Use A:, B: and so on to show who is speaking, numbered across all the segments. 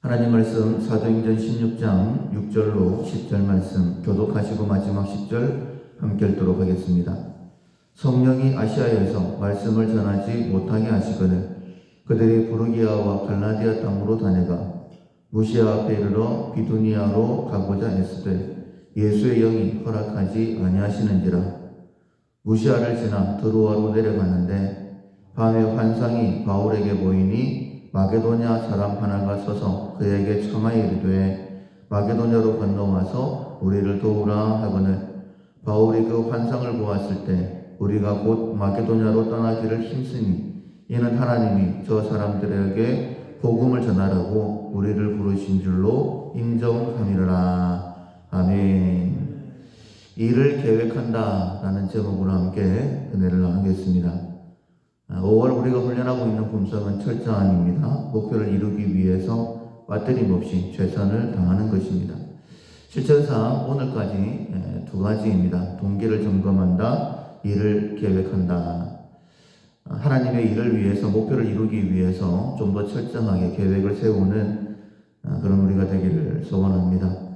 A: 하나님 말씀 사도행전 16장 6절로 10절 말씀 교독하시고 마지막 10절 함께 읽도록 하겠습니다. 성령이 아시아에서 말씀을 전하지 못하게 하시거늘 그들이 부르기아와 갈라디아 땅으로 다녀가 무시아 앞에 이르러 비두니아로 가고자 애쓰되 예수의 영이 허락하지 아니하시는지라 무시아를 지나 드로아로 내려가는데 밤에 환상이 바울에게 보이니 마게도냐 사람 하나가 서서 그에게 청하여 이르되 마게도냐로 건너와서 우리를 도우라 하거늘 바울이 그 환상을 보았을 때 우리가 곧 마게도냐로 떠나기를 힘쓰니 이는 하나님이 저 사람들에게 복음을 전하라고 우리를 부르신 줄로 인정함이라 아멘. 일을 계획한다 라는 제목으로 함께 은혜를 나누겠습니다. 5월 우리가 훈련하고 있는 품성은 철저함입니다. 목표를 이루기 위해서 빠뜨림 없이 최선을 다하는 것입니다. 실천상 오늘까지 에, 두 가지입니다. 동기를 점검한다, 일을 계획한다. 하나님의 일을 위해서 목표를 이루기 위해서 좀 더 철저하게 계획을 세우는 아, 그런 우리가 되기를 소원합니다.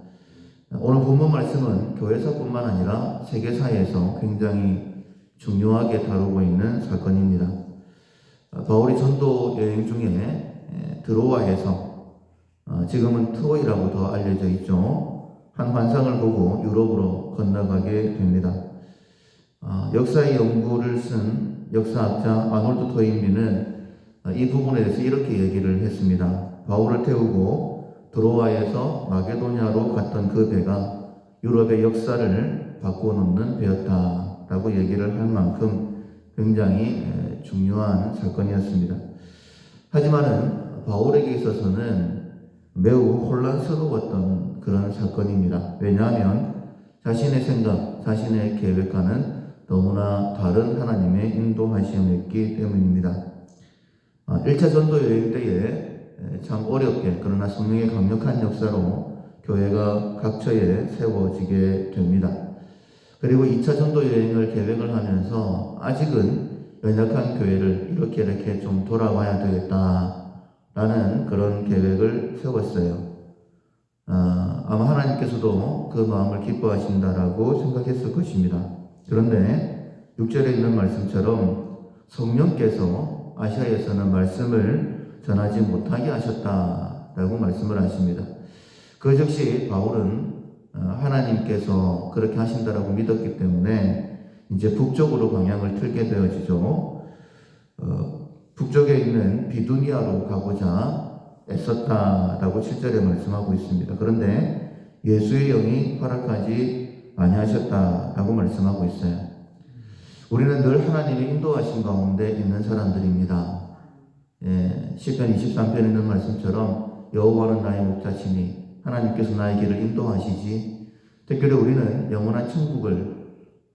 A: 오늘 본문 말씀은 교회사뿐만 아니라 세계사에서 굉장히 중요하게 다루고 있는 사건입니다. 아, 바울이 전도 여행 중에 에, 드로아에서 어, 지금은 트로이라고 더 알려져 있죠. 한 환상을 보고 유럽으로 건너가게 됩니다. 아, 역사의 연구를 쓴 역사학자 아놀드 토인비는 아, 이 부분에 대해서 이렇게 얘기를 했습니다. 바울을 태우고 드로아에서 마게도냐로 갔던 그 배가 유럽의 역사를 바꿔놓는 배였다 라고 얘기를 할 만큼 굉장히 에, 중요한 사건이었습니다. 하지만은 바울에게 있어서는 매우 혼란스러웠던 그런 사건입니다. 왜냐하면 자신의 생각, 자신의 계획과는 너무나 다른 하나님의 인도하심이었기 때문입니다. 1차 전도 여행 때에 참 어렵게 그러나 성령의 강력한 역사로 교회가 각처에 세워지게 됩니다. 그리고 2차 전도 여행을 계획을 하면서 아직은 연약한 교회를 이렇게 이렇게 좀 돌아와야 되겠다라는 그런 계획을 세웠어요. 아, 아마 하나님께서도 그 마음을 기뻐하신다라고 생각했을 것입니다. 그런데 6절에 있는 말씀처럼 성령께서 아시아에서는 말씀을 전하지 못하게 하셨다라고 말씀을 하십니다. 그 즉시 바울은 어, 하나님께서 그렇게 하신다라고 믿었기 때문에 이제 북쪽으로 방향을 틀게 되어지죠. 어, 북쪽에 있는 비두니아로 가고자 애썼다라고 7절에 말씀하고 있습니다. 그런데 예수의 영이 허락하지 아니하셨다라고 말씀하고 있어요. 우리는 늘 하나님의 인도하신 가운데 있는 사람들입니다. 예, 시편 23편에 있는 말씀처럼 여호와는 나의 목자시니 하나님께서 나의 길을 인도하시지. 특별히 우리는 영원한 천국을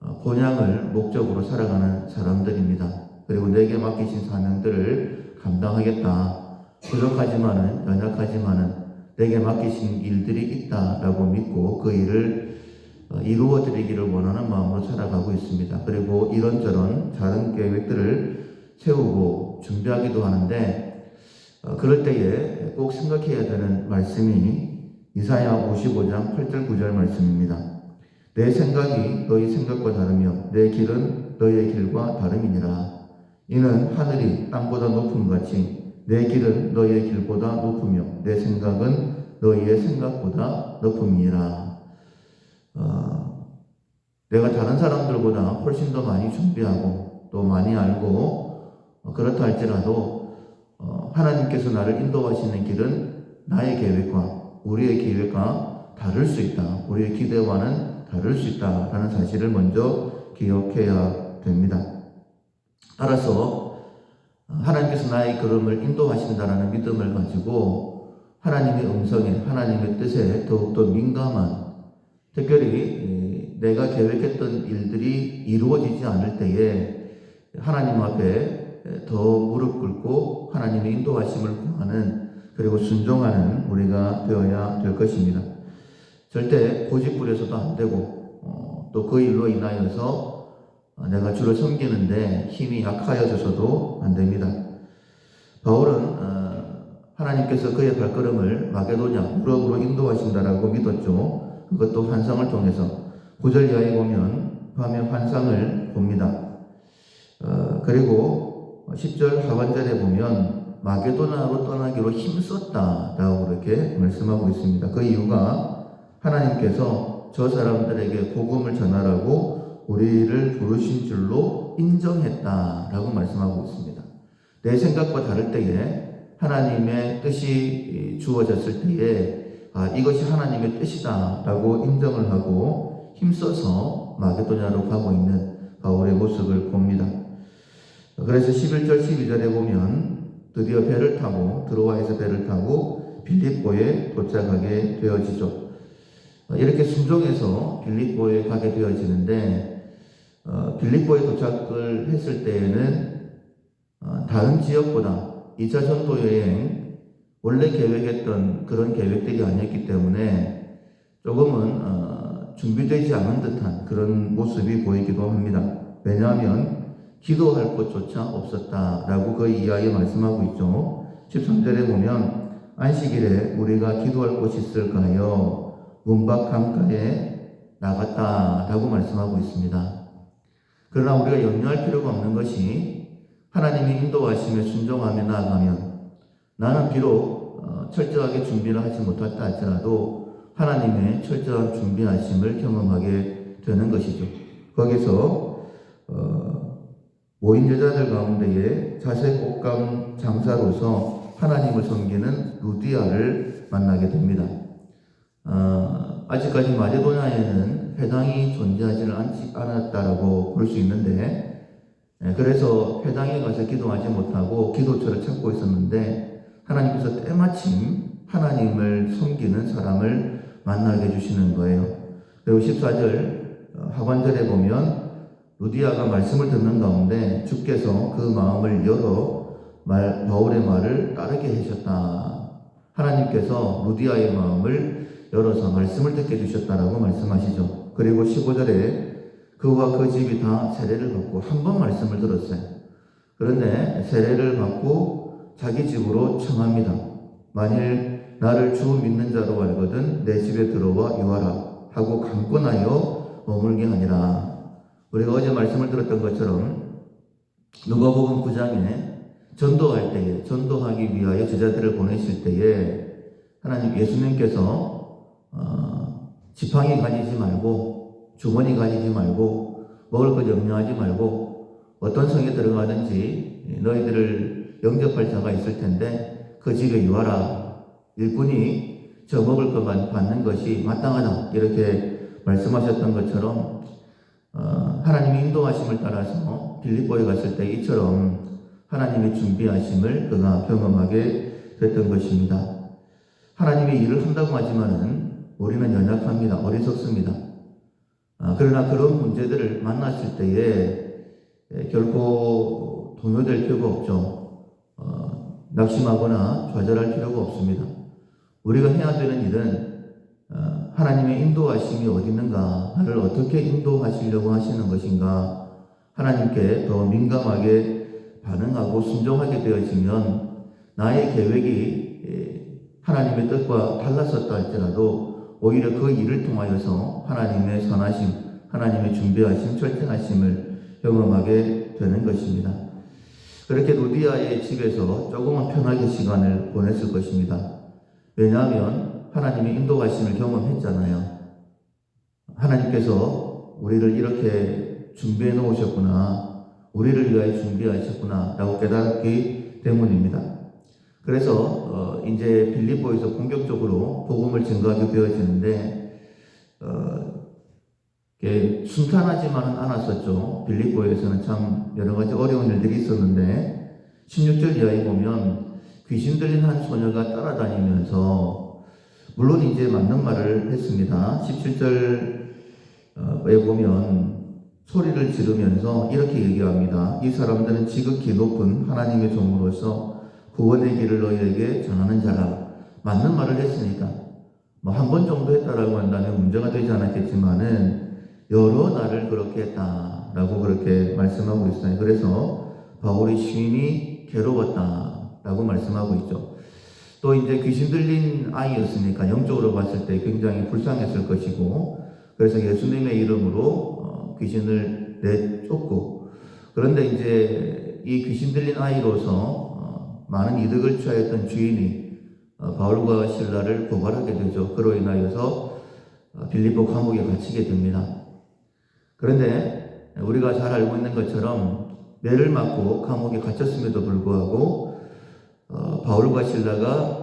A: 어, 본향을 목적으로 살아가는 사람들입니다. 그리고 내게 맡기신 사명들을 감당하겠다. 부족하지만은 연약하지만은 내게 맡기신 일들이 있다라고 믿고 그 일을 어, 이루어 드리기를 원하는 마음으로 살아가고 있습니다. 그리고 이런저런 다른 계획들을 세우고 준비하기도 하는데 어, 그럴 때에 꼭 생각해야 되는 말씀이 이사야 55장 8절 9절 말씀입니다. 내 생각이 너희 생각과 다르며 내 길은 너희의 길과 다름이니라. 이는 하늘이 땅보다 높음 같이 내 길은 너희의 길보다 높으며 내 생각은 너희의 생각보다 높음이니라. 어, 내가 다른 사람들보다 훨씬 더 많이 준비하고 또 많이 알고 어, 그렇다 할지라도 어, 하나님께서 나를 인도하시는 길은 나의 계획과 우리의 계획과 다를 수 있다. 우리의 기대와는 다를 수 있다라는 사실을 먼저 기억해야 됩니다. 따라서 하나님께서 나의 걸음을 인도하신다라는 믿음을 가지고 하나님의 음성에 하나님의 뜻에 더욱더 민감한 특별히 내가 계획했던 일들이 이루어지지 않을 때에 하나님 앞에 더 무릎 꿇고 하나님의 인도하심을 구하는 그리고 순종하는 우리가 되어야 될 것입니다. 절대 고집부려서도 안 되고 어, 또그 일로 인하여서 내가 주를 섬기는데 힘이 약하여져서도 안 됩니다. 바울은 어, 하나님께서 그의 발걸음을 마게도냐 유럽으로 인도하신다라고 믿었죠. 그것도 환상을 통해서 구절 이하에 보면 밤에 환상을 봅니다. 어, 그리고 10절 하반절에 보면 마게도나로 떠나기로 힘썼다라고 그렇게 말씀하고 있습니다. 그 이유가 하나님께서 저 사람들에게 복음을 전하라고 우리를 부르신 줄로 인정했다라고 말씀하고 있습니다. 내 생각과 다를 때에 하나님의 뜻이 주어졌을 때에 아, 이것이 하나님의 뜻이다라고 인정을 하고 힘써서 마게도냐로 가고 있는 바울의 모습을 봅니다. 그래서 11절 12절에 보면 드디어 배를 타고 드로아에서 배를 타고 빌립보에 도착하게 되어지죠. 이렇게 순종해서 빌립보에 가게 되어지는데 어, 빌립보에 도착을 했을 때에는 어, 다른 지역보다 2차 전도 여행 원래 계획했던 그런 계획들이 아니었기 때문에 조금은 어, 준비되지 않은 듯한 그런 모습이 보이기도 합니다. 왜냐하면 기도할 곳조차 없었다라고 그 이하에 말씀하고 있죠. 13절에 보면 안식일에 우리가 기도할 곳이 있을까요? 문밖 강가에 나갔다라고 말씀하고 있습니다. 그러나 우리가 염려할 필요가 없는 것이 하나님이 인도하심에 순종하며 나아가면 나는 비록 어, 철저하게 준비를 하지 못했다 할지라도 하나님의 철저한 준비하심을 경험하게 되는 것이죠. 거기서 어, 모인 여자들 가운데에 자색 옷감 장사로서 하나님을 섬기는 루디아를 만나게 됩니다. 어, 아직까지 마제도냐에는 회당이 존재하지는 않았다라고 볼 수 있는데 예, 그래서 회당에 가서 기도하지 못하고 기도처를 찾고 있었는데 하나님께서 때마침 하나님을 섬기는 사람을 만나게 해주시는 거예요. 그리고 14절 어, 하반절에 보면 루디아가 말씀을 듣는 가운데 주께서 그 마음을 열어 말, 바울의 말을 따르게 하셨다. 하나님께서 루디아의 마음을 열어서 말씀을 듣게 해주셨다라고 말씀하시죠. 그리고 15절에 그와 그 집이 다 세례를 받고 한 번 말씀을 들었어요. 그런데 세례를 받고 자기 집으로 청합니다. 만일 나를 주 믿는 자로 알거든 내 집에 들어와 유하라 하고 강권하여 머물게 하니라. 우리가 어제 말씀을 들었던 것처럼 누가복음 9장에 전도할 때에 전도하기 위하여 제자들을 보내실 때에 하나님 예수님께서 어, 지팡이 가지지 말고 주머니 가지지 말고 먹을 것 염려하지 말고 어떤 성에 들어가든지 너희들을 영접할 자가 있을 텐데 그 집에 유하라. 일꾼이 저 먹을 것만 받는 것이 마땅하다. 이렇게 말씀하셨던 것처럼 어, 하나님의 인도하심을 따라서 빌립보에 갔을 때 이처럼 하나님의 준비하심을 그가 경험하게 됐던 것입니다. 하나님의 일을 한다고 하지만은 우리는 연약합니다. 어리석습니다. 아, 그러나 그런 문제들을 만났을 때에 에, 결코 동요될 필요가 없죠. 어, 낙심하거나 좌절할 필요가 없습니다. 우리가 해야 되는 일은 어, 하나님의 인도하심이 어디 있는가, 나를 어떻게 인도하시려고 하시는 것인가, 하나님께 더 민감하게 반응하고 순종하게 되어지면 나의 계획이 에, 하나님의 뜻과 달랐었다 할지라도 오히려 그 일을 통하여서 하나님의 선하심, 하나님의 준비하심, 철저하심을 경험하게 되는 것입니다. 그렇게 루디아의 집에서 조금은 편하게 시간을 보냈을 것입니다. 왜냐하면 하나님의 인도하심을 경험했잖아요. 하나님께서 우리를 이렇게 준비해 놓으셨구나. 우리를 위하여 준비하셨구나. 라고 깨닫기 때문입니다. 그래서 어, 이제 빌립보에서 본격적으로 복음을 증거하게 되어지는데 어, 순탄하지만은 않았었죠. 빌립보에서는 참 여러 가지 어려운 일들이 있었는데 16절 이하에 보면 귀신 들린 한 소녀가 따라다니면서 물론 이제 맞는 말을 했습니다. 17절에 보면 소리를 지르면서 이렇게 얘기합니다. 이 사람들은 지극히 높은 하나님의 종으로서 구원의 길을 너희에게 전하는 자라. 맞는 말을 했으니까 뭐 한 번 정도 했다라고 한다면 문제가 되지 않았겠지만은 여러 날을 그렇게 했다라고 그렇게 말씀하고 있어요. 그래서 바울이 시인이 괴로웠다라고 말씀하고 있죠. 또 이제 귀신 들린 아이였으니까 영적으로 봤을 때 굉장히 불쌍했을 것이고 그래서 예수님의 이름으로 어, 귀신을 내쫓고 그런데 이제 이 귀신 들린 아이로서 어, 많은 이득을 취하였던 주인이 어, 바울과 신라를 고발하게 되죠. 그로 인하여서 어, 빌립보 감옥에 갇히게 됩니다. 그런데 우리가 잘 알고 있는 것처럼 매를 맞고 감옥에 갇혔음에도 불구하고 어, 바울과 신라가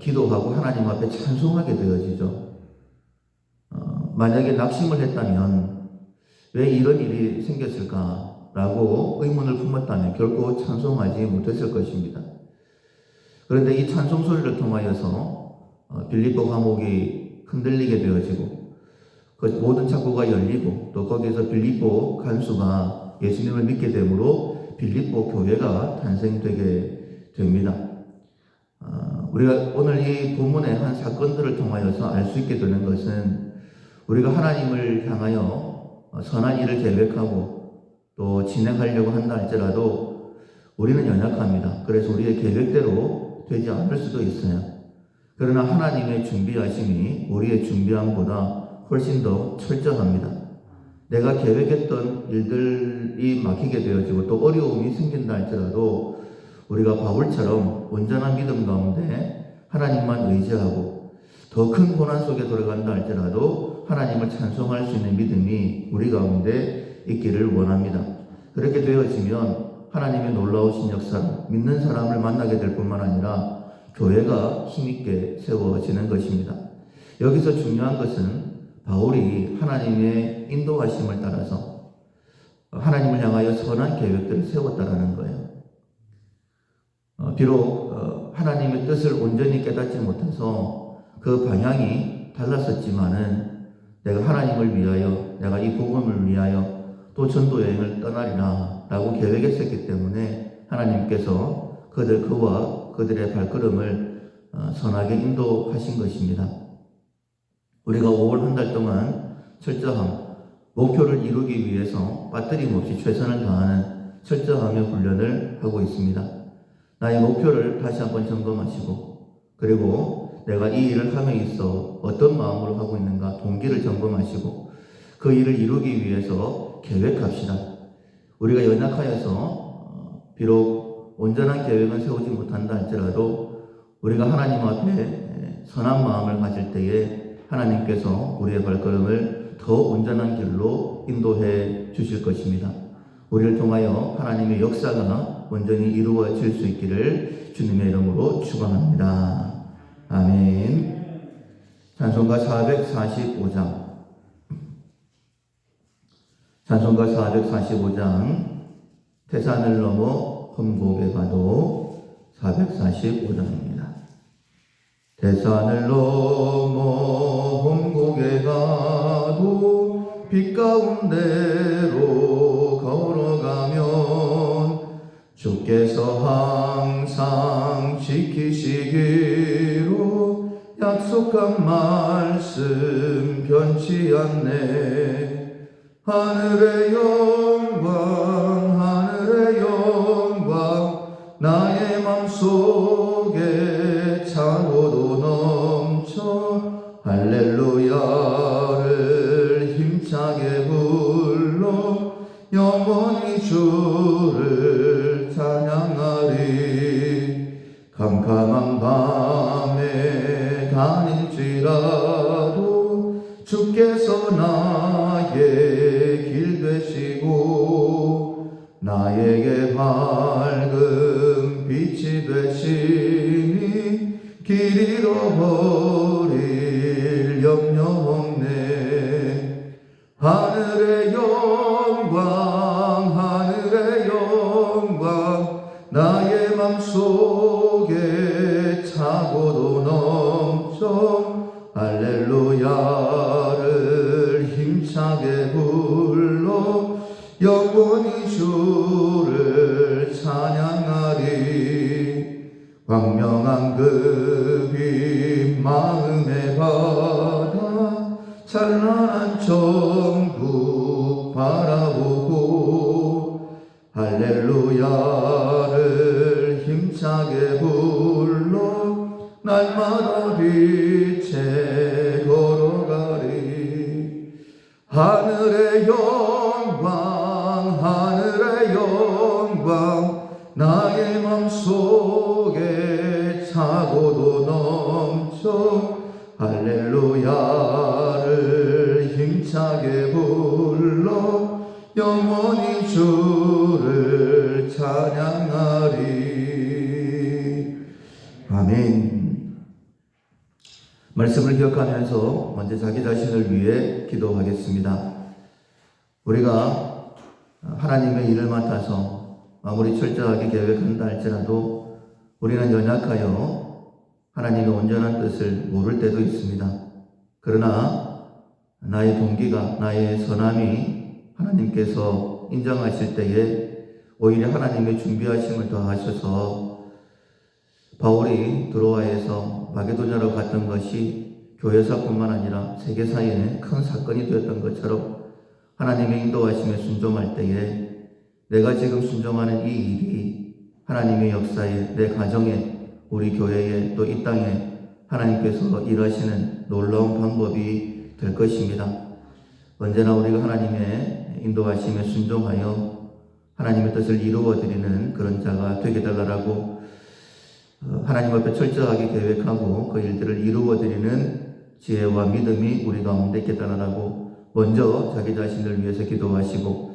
A: 기도하고 하나님 앞에 찬송하게 되어지죠. 어, 만약에 낙심을 했다면 왜 이런 일이 생겼을까라고 의문을 품었다면 결코 찬송하지 못했을 것입니다. 그런데 이 찬송 소리를 통하여서 어, 빌립보 감옥이 흔들리게 되어지고 그 모든 창고가 열리고 또 거기에서 빌립보 간수가 예수님을 믿게 되므로 빌립보 교회가 탄생되게 됩니다. 어, 우리가 오늘 이 본문의 한 사건들을 통하여서 알 수 있게 되는 것은 우리가 하나님을 향하여 어, 선한 일을 계획하고 또 진행하려고 한다 할지라도 우리는 연약합니다. 그래서 우리의 계획대로 되지 않을 수도 있어요. 그러나 하나님의 준비하심이 우리의 준비함보다 훨씬 더 철저합니다. 내가 계획했던 일들이 막히게 되어지고 또 어려움이 생긴다 할지라도 우리가 바울처럼 온전한 믿음 가운데 하나님만 의지하고 더 큰 고난 속에 들어간다 할지라도 하나님을 찬송할 수 있는 믿음이 우리 가운데 있기를 원합니다. 그렇게 되어지면 하나님의 놀라우신 역사를 믿는 사람을 만나게 될 뿐만 아니라 교회가 힘있게 세워지는 것입니다. 여기서 중요한 것은 바울이 하나님의 인도하심을 따라서 하나님을 향하여 선한 계획들을 세웠다라는 거예요. 어, 비록 어, 하나님의 뜻을 온전히 깨닫지 못해서 그 방향이 달랐었지만은 내가 하나님을 위하여 내가 이 복음을 위하여 또 전도 여행을 떠나리라 라고 계획했었기 때문에 하나님께서 그들 그와 그들의 발걸음을 어, 선하게 인도하신 것입니다. 우리가 5월 한 달 동안 철저함, 목표를 이루기 위해서 빠뜨림 없이 최선을 다하는 철저함의 훈련을 하고 있습니다. 나의 목표를 다시 한번 점검하시고, 그리고 내가 이 일을 함에 있어 어떤 마음으로 하고 있는가 동기를 점검하시고, 그 일을 이루기 위해서 계획합시다. 우리가 연약하여서 어, 비록 온전한 계획은 세우지 못한다 할지라도 우리가 하나님 앞에 선한 마음을 가질 때에 하나님께서 우리의 발걸음을 더 온전한 길로 인도해 주실 것입니다. 우리를 통하여 하나님의 역사가 온전히 이루어질 수 있기를 주님의 이름으로 축원합니다. 아멘. 찬송가 445장. 찬송가 445장. 태산을 넘어 흠곡에 가도 445장입니다. 대산을 넘어 홍곡에 가도 빛 가운데로 주께서 항상 지키시기로 약속한 말씀 변치 않네. 하늘의 영광 하늘의 영광 나의 맘속에 차고도 넘쳐 할렐루야를 힘차게 불러 영원히 주를 캄캄한 밤에 다닐지라 할렐루야를 힘차게 불러 날마다 빛 아멘 말씀을 기억하면서 먼저 자기 자신을 위해 기도하겠습니다. 우리가 하나님의 일을 맡아서 아무리 철저하게 계획한다 할지라도 우리는 연약하여 하나님의 온전한 뜻을 모를 때도 있습니다. 그러나 나의 동기가 나의 선함이 하나님께서 인정하실 때에 오히려 하나님의 준비하심을 더하셔서 바울이 드로아에서 마게도냐로 갔던 것이 교회사뿐만 아니라 세계사에 큰 사건이 되었던 것처럼 하나님의 인도하심에 순종할 때에 내가 지금 순종하는 이 일이 하나님의 역사에 내 가정에 우리 교회에 또 이 땅에 하나님께서 일하시는 놀라운 방법이 될 것입니다. 언제나 우리가 하나님의 인도하심에 순종하여 하나님의 뜻을 이루어 드리는 그런 자가 되게 달라고 어, 하나님 앞에 철저하게 계획하고 그 일들을 이루어 드리는 지혜와 믿음이 우리 가운데 달라고 먼저 자기 자신을 위해서 기도하시고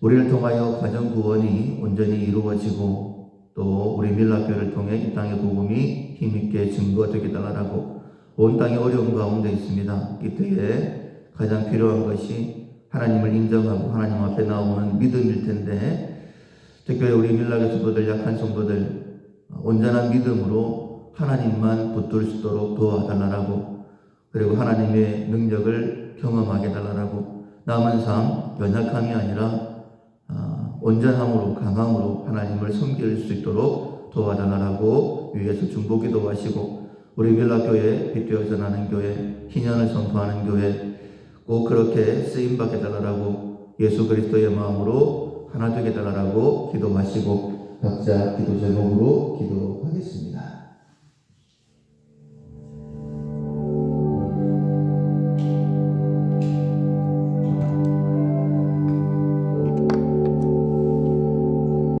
A: 우리를 통하여 가정 구원이 온전히 이루어지고 또 우리 밀라교회를 통해 이 땅의 복음이 힘있게 증거되게 달라고 온 땅이 어려운 가운데 있습니다. 이때에 가장 필요한 것이 하나님을 인정하고 하나님 앞에 나오는 믿음일 텐데 특별히 우리 밀라교 성도들 약한 성도들 온전한 믿음으로 하나님만 붙들 수 있도록 도와달라고. 그리고 하나님의 능력을 경험하게 달라고. 남은 삶 연약함이 아니라 아, 온전함으로 강함으로 하나님을 섬길 수 있도록 도와달라고 위에서 중보기도 하시고 우리 밀라교회 빛되어 전하는 교회 희년을 선포하는 교회 꼭 그렇게 쓰임 받게 달라고 예수 그리스도의 마음으로 하나 되게 달라고 기도하시고 각자 기도 제목으로 기도하겠습니다.